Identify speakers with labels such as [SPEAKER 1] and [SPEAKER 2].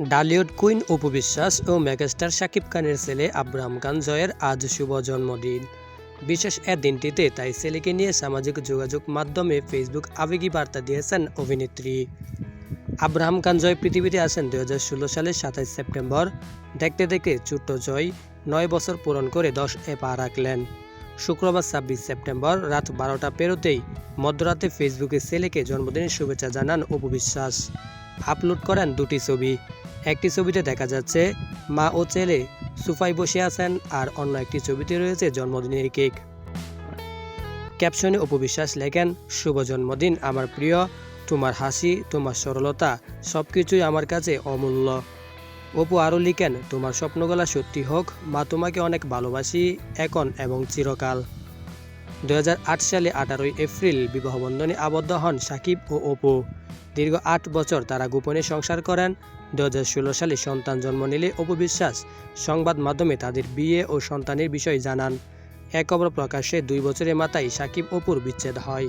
[SPEAKER 1] Dhallywood queen, Apu Biswas ও megastar Shakib খানের ছেলে Abraham খান জয়ের আজ শুভ জন্মদিন। বিশেষ এ দিনটিতে তাই ছেলেকে নিয়ে সামাজিক যোগাযোগ মাধ্যমে ফেসবুক আবেগী বার্তা দিয়েছেন অভিনেত্রী। আব্রাহাম খান জয় পৃথিবীতে আসেন দু হাজার ষোলো সালের সাতাইশ সেপ্টেম্বর। দেখতে দেখতে ছোট্ট জয় নয় বছর পূরণ করে দশ এ পা রাখলেন। শুক্রবার ছাব্বিশ সেপ্টেম্বর রাত বারোটা পেরোতেই মধ্যরাতে ফেসবুকে ছেলেকে জন্মদিনের শুভেচ্ছা জানান অপু বিশ্বাস। আপলোড করেন দুটি ছবি। একটি ছবিতে দেখা যাচ্ছে, মা ও ছেলে সোফায় বসে আছেন আর অন্য একটি ছবিতে রয়েছে জন্মদিনের কেক। ক্যাপশনে উপবিশ্বাস লেখেন, শুভ জন্মদিন আমার প্রিয়, তোমার হাসি, তোমার সরলতা সব কিছুই আমার কাছে অমূল্য। অপু আরও লিখেন, তোমার স্বপ্নগুলা সত্যি হোক, মা তোমাকে অনেক ভালোবাসি, এখন এবং চিরকাল। দু হাজার আট সালে আঠারোই এপ্রিল বিবাহবন্ধনে আবদ্ধ হন সাকিব ও অপু। দীর্ঘ আট বছর তারা গোপনে সংসার করেন। দুহাজার ষোলো সালে সন্তান জন্ম নিলে অপু বিশ্বাস সংবাদ মাধ্যমে তাদের বিয়ে ও সন্তানের বিষয় জানান। এক খবর প্রকাশ্যে দুই বছরের মাথায় সাকিব অপুর বিচ্ছেদ হয়।